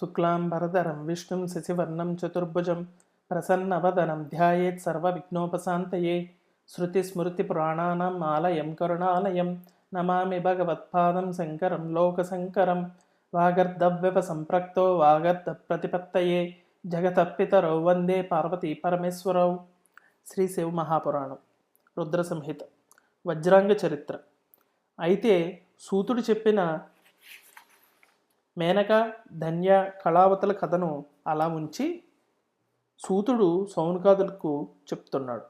శుక్లాంబరధరం విష్ణుం శశివర్ణం చతుర్భుజం ప్రసన్నవదనం ధ్యాయేత్ సర్వవిఘ్నోపశాంతయే. శృతిస్మృతిపురాణానాం ఆలయం కరుణాలయం నమామి భగవత్పాదం శంకరం లోకశంకరం వాగర్ధవ్యవ సంప్రక్తో వాగర్ధ ప్రతిపత్తయే జగతప్పితరౌ వందే పార్వతీ పరమేశ్వరౌ. శ్రీశివ మహాపురాణం రుద్ర సంహిత వజ్రాంగ చరిత్ర. అయితే సూతుడు చెప్పిన మేనక ధన్య కళావతుల కథను అలా ఉంచి సూతుడు సౌనకాదులకు చెప్తున్నాడు.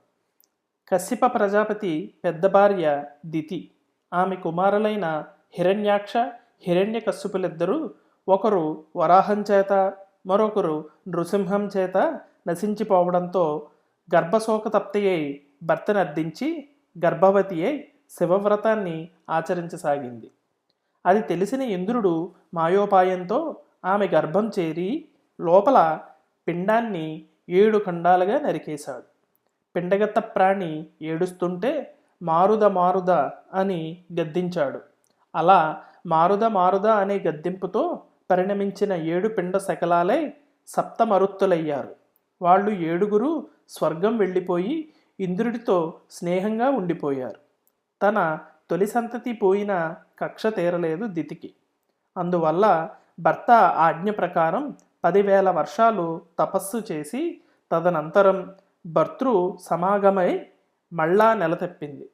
కశ్యప ప్రజాపతి పెద్ద భార్య దితి. ఆమె కుమారులైన హిరణ్యాక్ష హిరణ్య కశ్యపులిద్దరూ ఒకరు వరాహం చేత మరొకరు నృసింహం చేత నశించిపోవడంతో గర్భశోక తప్తయ్యై భర్తను అర్థించి గర్భవతి అయి శివవ్రతాన్ని ఆచరించసాగింది. అది తెలిసిన ఇంద్రుడు మాయోపాయంతో ఆమె గర్భం చేరి లోపల పిండాన్ని ఏడు ఖండాలుగా నరికేశాడు. పిండగత్త ప్రాణి ఏడుస్తుంటే మారుద మారుద అని గద్దించాడు. అలా మారుద మారుద అనే గద్దింపుతో పరిణమించిన ఏడు పిండ శకలాలే సప్తమరుత్తులయ్యారు. వాళ్ళు ఏడుగురు స్వర్గం వెళ్ళిపోయి ఇంద్రుడితో స్నేహంగా ఉండిపోయారు. తన తొలి సంతతి పోయిన కక్ష తీరలేదు దితికి. అందువల్ల భర్త ఆజ్ఞ ప్రకారం పదివేల వర్షాలు తపస్సు చేసి తదనంతరం భర్తృ సమాగమై మళ్ళా నెలతెప్పింది.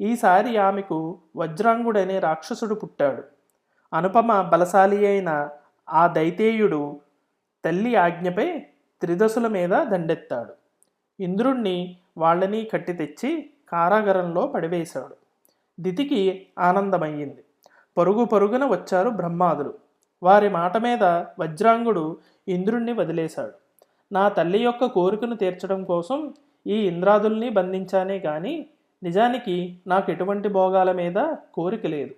ఈసారి ఆమెకు వజ్రాంగుడనే రాక్షసుడు పుట్టాడు. అనుపమ బలశాలి అయిన ఆ దైతేయుడు తల్లి ఆజ్ఞపై త్రిదశుల మీద దండెత్తాడు. ఇంద్రుణ్ణి వాళ్ళని కట్టి తెచ్చి కారాగారంలో పడివేశాడు. దితికి ఆనందమయ్యింది. పరుగు పరుగున వచ్చారు బ్రహ్మాదులు. వారి మాట మీద వజ్రాంగుడు ఇంద్రుణ్ణి వదిలేశాడు. నా తల్లి యొక్క కోరికను తీర్చడం కోసం ఈ ఇంద్రాదుల్ని బంధించానే గాని నిజానికి నాకు ఎటువంటి భోగాల మీద కోరిక లేదు.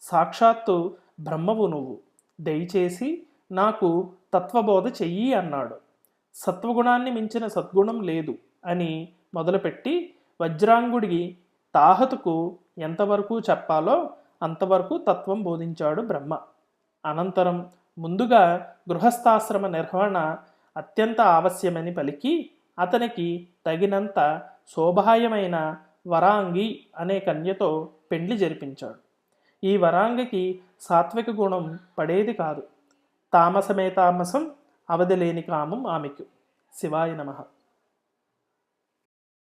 సాక్షాత్తు బ్రహ్మవు నువ్వు. దయచేసి నాకు తత్వబోధ చెయ్యి అన్నాడు. సత్వగుణాన్ని మించిన సద్గుణం లేదు అని మొదలుపెట్టి వజ్రాంగుడికి తాహతుకు ఎంతవరకు చెప్పాలో అంతవరకు తత్వం బోధించాడు బ్రహ్మ. అనంతరం ముందుగా గృహస్థాశ్రమ నిర్వహణ అత్యంత ఆవశ్యమని పలికి అతనికి తగినంత శోభాయమైన వరాంగి అనే కన్యతో పెండ్లి జరిపించాడు. ఈ వరాంగికి సాత్విక గుణం పడేది కాదు. తామసమే తామసం అవధిలేని కామం ఆమెకు. శివాయ నమః.